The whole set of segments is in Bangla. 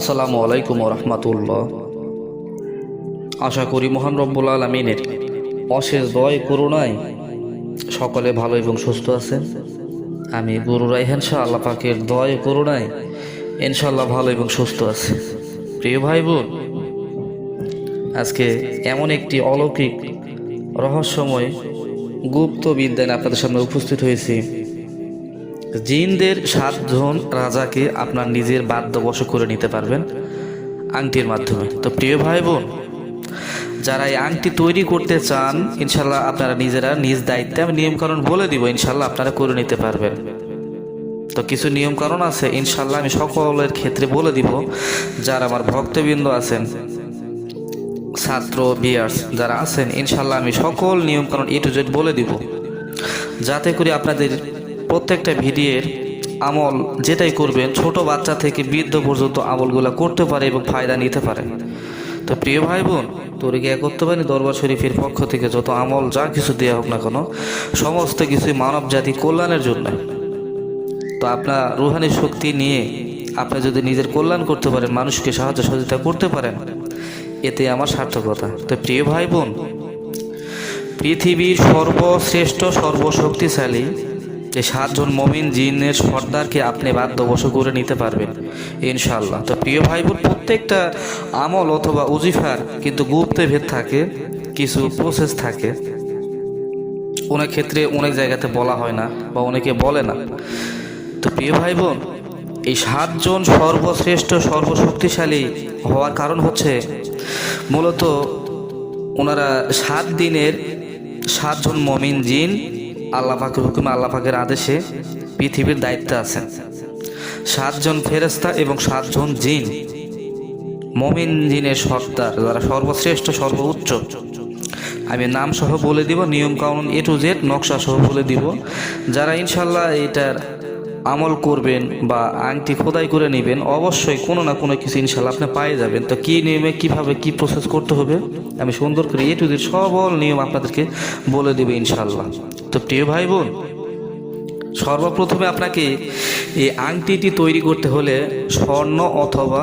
আসসালামু আলাইকুম রহমতুল্লাহ। আশা করি মহান রব্বুল আলমিনের অশেষ দয় করুণায় সকলে ভালো এবং সুস্থ আছেন। আমি গুরু রাইহান শাহ, আল্লাহ পাকের দয় করুণায় ইনশাল্লাহ ভালো এবং সুস্থ আছে। প্রিয় ভাই বোন আজকে এমন একটি অলৌকিক রহস্যময় গুপ্ত বিদ্যায় আপনাদের সামনে উপস্থিত হয়েছি। জিনদের সাতজন রাজাকে আপনার নিজের বাধ্যবশ করে নিতে পারবেন আংটির মাধ্যমে। তো প্রিয় ভাই বোন যারা এই আংটি তৈরি করতে চান ইনশাল্লাহ আপনারা নিজেরা নিজ দায়িত্বে আমি নিয়মকানুন বলে দিব ইনশাল্লাহ আপনারা করে নিতে পারবেন। তো কিছু নিয়মকানুন আছে ইনশাল্লাহ আমি সকলের ক্ষেত্রে বলে দিব, যারা আমার ভক্তবৃন্দ আছেন, ছাত্র, বিয়ার্স যারা আছেন ইনশাল্লাহ আমি সকল নিয়মকানুন এ টু জেড বলে দিব, যাতে করে আপনাদের প্রত্যেকটা ভিডিওর আমল যেটাই করবেন, ছোট বাচ্চা থেকে বৃদ্ধ পর্যন্ত আমলগুলো করতে পারে এবং ফায়দা নিতে পারে। তো প্রিয় ভাই বোন করতে পারি দরবার শরীফের পক্ষ থেকে যত আমল, যা কিছু দেওয়া হোক না কেন, সমস্ত কিছুই মানব জাতি কল্যাণের জন্য। তো আপনার রুহানি শক্তি নিয়ে আপনি যদি নিজের কল্যাণ করতে পারেন, মানুষকে সাহায্য সহযোগিতা করতে পারেন, এতে আমার সার্থকতা। তো প্রিয় ভাই বোন পৃথিবীর সর্বশ্রেষ্ঠ সর্বশক্তিশালী এই সাতজন মমিন জিনের সর্দারকে আপনি বাধ্যবশ করে নিতে পারবেন ইনশাল্লাহ তো প্রিয় ভাই বোন প্রত্যেকটা আমল অথবা উজিফার কিন্তু গুপ্তে ভেদ থাকে, কিছু প্রসেস থাকে। অনেক ক্ষেত্রে অনেক জায়গাতে বলা হয় না বা অনেকে বলে না। তো প্রিয় ভাই বোন এই সাতজন সর্বশ্রেষ্ঠ, সর্বশক্তিশালী হওয়ার কারণ হচ্ছে মূলত ওনারা সাত দিনের সাতজন মমিন জিন আল্লাহ পাকের হুকুমে পাকের আদেশে পৃথিবীর দায়িত্বে আছেন। সাতজন ফেরেস্তা এবং সাতজন জিন। মমিন জিনের সর্দার, যারা সর্বশ্রেষ্ঠ, সর্বোচ্চ। আমি নাম সহ বলে দিব নিয়ম কানুন এ টু জেড নকশা সহ বলে দিব। যারা ইনশাল্লাহ এটার আমল করবেন বা আংটি খোদাই করে নেবেন, অবশ্যই কোনো না কোনো কিছু ইনশাল্লাহ আপনি পাই যাবেন। তো কী নিয়মে, কীভাবে, কি প্রসেস করতে হবে? আমি সুন্দর করে এ টু জেড সবল নিয়ম আপনাদেরকে বলে দেবে ইনশাল্লাহ তো প্রিয় ভাই বোন, সর্বপ্রথমে আপনাকে এই আংটিটি তৈরি করতে হলে স্বর্ণ অথবা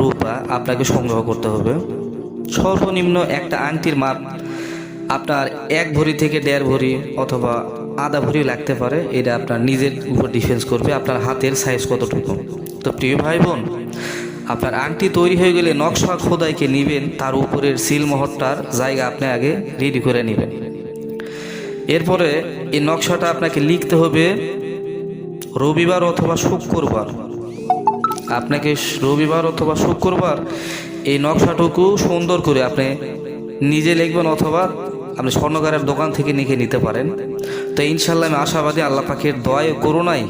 রূপা আপনাকে সংগ্রহ করতে হবে। সর্বনিম্ন একটা আংটির মাপ আপনার এক ভরি থেকে দেড় ভরি অথবা আধা ভরি লাগতে পারে, এটা আপনার নিজের উপর ডিফেন্স করবে, আপনার হাতের সাইজ কতটুকু। তো প্রিয় ভাই বোন, আপনার আংটি তৈরি হয়ে গেলে নকশা খোদাইকে নেবেন, তার উপরের সিলমোহরটার জায়গা আপনি আগে রেডি করে নেবেন। এরপরে এই নকশাটা আপনাকে লিখতে হবে রবিবার অথবা শুক্রবার। আপনাকে রবিবার অথবা শুক্রবার এই নকশাটুকু সুন্দর করে আপনি নিজে লিখবেন অথবা আপনি স্বর্ণকারের দোকান থেকে লিখে নিতে পারেন। তো ইনশাল্লাহ আমি আশাবাদী আল্লাহ পাখির দয় করুণাই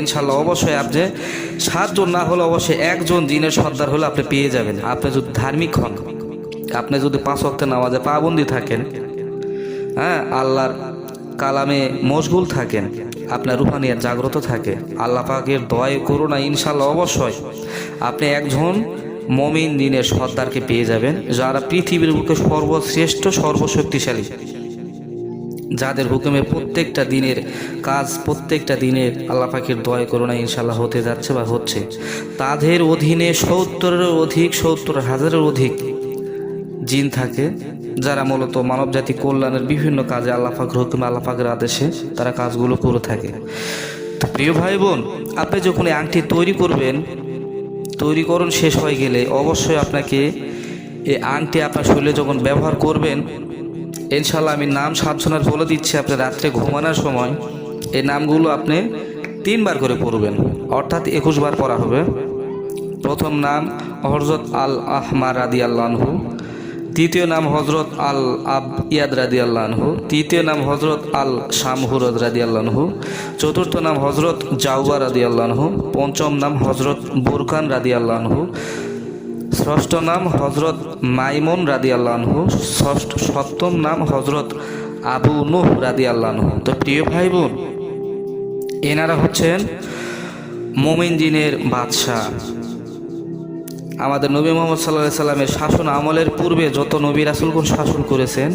ইনশাল্লাহ অবশ্যই আপনি সাতজন না হলে অবশ্যই একজন জিনের সর্দার হলে আপনি পেয়ে যাবেন। আপনি যদি ধার্মিক হন, আপনি যদি পাঁচ অক্টে নামাজে পাবন্দি থাকেন হ্যাঁ আল্লাহর কালামে মশগুল থাকেন, আপনার রুহানিয়ার জাগ্রত থাকে, আল্লাহ পাকের দয় করুণা ইনশাল্লাহ অবশ্যই আপনি একজন মমিন দিনের সর্দারকে পেয়ে যাবেন যারা পৃথিবীর বুকে সর্বশ্রেষ্ঠ, সর্বশক্তিশালী। যাদের হুকুমে প্রত্যেকটা দিনের কাজ, প্রত্যেকটা দিনের আল্লাহ পাখির দয় করোনা ইনশাল্লাহ হতে যাচ্ছে বা হচ্ছে। তাদের অধীনে সত্তরের অধিক, সত্তর হাজারের অধিক জিন থাকে, যারা মূলত মানবজাতি কল্যাণের বিভিন্ন কাজে আল্লাহ পাকের হুকুমে, আল্লাহ পাকের আদেশে তারা কাজগুলো করে থাকে। প্রিয় ভাই বোন, আপনি যখন এই আংটি তৈরি করবেন তৈরিকরণ শেষ হয়ে গেলে অবশ্যই আপনাকে এই আংটি আপনার শরীরে যখন ব্যবহার করবেন ইনশাল্লাহ আমি নাম সাবসনার বলে দিচ্ছি, আপনি রাত্রে ঘুমানোর সময় এই নামগুলো আপনি তিনবার করে পড়বেন, অর্থাৎ একুশ বার পড়া হবে। প্রথম নাম হরজত আল আহমার রাদি আল্লাহু দ্বিতীয় নাম হজরত আল আব ইয়াদ রাদি আল্লাহু তৃতীয় নাম হজরত আল শামহুরদ রাদি আল্লাহু চতুর্থ নাম হজরত জাউবা রাদি আল্লাহু পঞ্চম নাম হজরত বুরকান রাদি আল্লাহু ষষ্ঠ নাম হজরত মাইমন রাদি আল্লাহু ষষ্ঠ, সপ্তম নাম হজরত আবু নুহ রাদি আল্লাহু তো প্রিয় ভাই বোন এনারা হচ্ছেন মোমিন জিনের বাদশাহ। আমাদের নবী মোহাম্মদ সাল্লাহ সাল্লামের শাসন আমলের পূর্বে যত নবী রাসুলগুন শাসন করেছেন,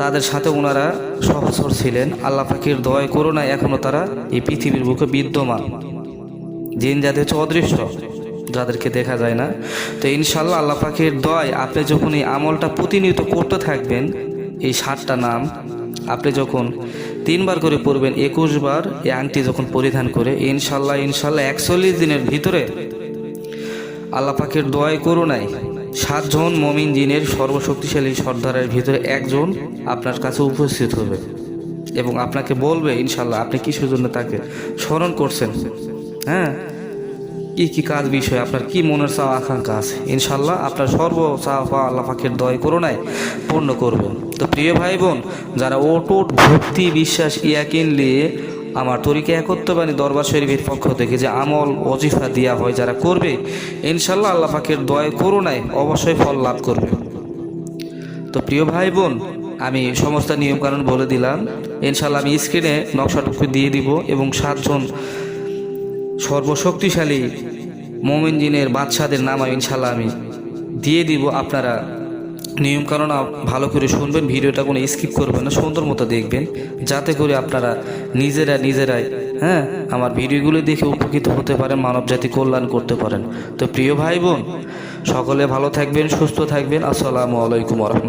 তাদের সাথে ওনারা সহসর ছিলেন। আল্লাহ পাখির দয় করোনায় এখনও তারা এই পৃথিবীর বুকে বিদ্যমান। জিন যাদের হচ্ছে অদৃশ্য, যাদেরকে দেখা যায় না। তো ইনশাল্লাহ আল্লাহ পাখির দয় আপনি যখন এই আমলটা প্রতিনিয়ত করতে থাকবেন, এই সাতটা নাম, আপনি যখন তিনবার করে পড়বেন, একুশ বার এই আংটি যখন পরিধান করে ইনশাল্লাহ ইনশাল্লাহ একচল্লিশ দিনের ভিতরে আল্লাহ পাকের দোয়াই করুণায় সাতজন মমিন জিনের সর্বশক্তিশালী সর্দারের ভিতরে একজন আপনার কাছে উপস্থিত হবে এবং আপনাকে বলবে ইনশাল্লাহ আপনি কিসের জন্য তাকে স্মরণ করছেন? হ্যাঁ? কি কি কাজ বিষয়? আপনার কি মনের চাওয়া, আকাঙ্ক্ষা আছে? ইনশাল্লাহ আপনার সর্ব চাওয়া আল্লাহ দয় করুণায় পূর্ণ করবেন তো প্রিয় ভাই বোন, যারা ওটোট ভক্তি বিশ্বাস ইয়াকিন নিয়ে আমার তরিকে একত্রবাণী দরবার শরীফের পক্ষ থেকে যে আমল অজিফা দেওয়া হয় যারা করবে, ইনশাল্লাহ আল্লাহ পাকের দয়, করুণায় অবশ্যই ফল লাভ করবে। তো প্রিয় ভাই বোন আমি সমস্ত নিয়মকানুন বলে দিলাম। ইনশাল্লাহ আমি স্ক্রিনে নকশাটুকু দিয়ে দিব এবং সাতজন সর্বশক্তিশালী মোমিন জিনের বাদশাদের নাম আমি ইনশাল্লাহ আমি দিয়ে দিব। আপনারা নিয়মকানুন ভালো করে শুনবেন, ভিডিওটা কোনো স্কিপ করবেন না, সুন্দর মতো দেখবেন, যাতে করে আপনারা নিজেরা নিজেরাই হ্যাঁ আমার ভিডিওগুলো দেখে উপকৃত হতে পারেন, মানবজাতি কল্যাণ করতে পারেন। তো প্রিয় ভাই বোন, সকলে ভালো থাকবেন, সুস্থ থাকবেন, আসসালামু আলাইকুম রহমান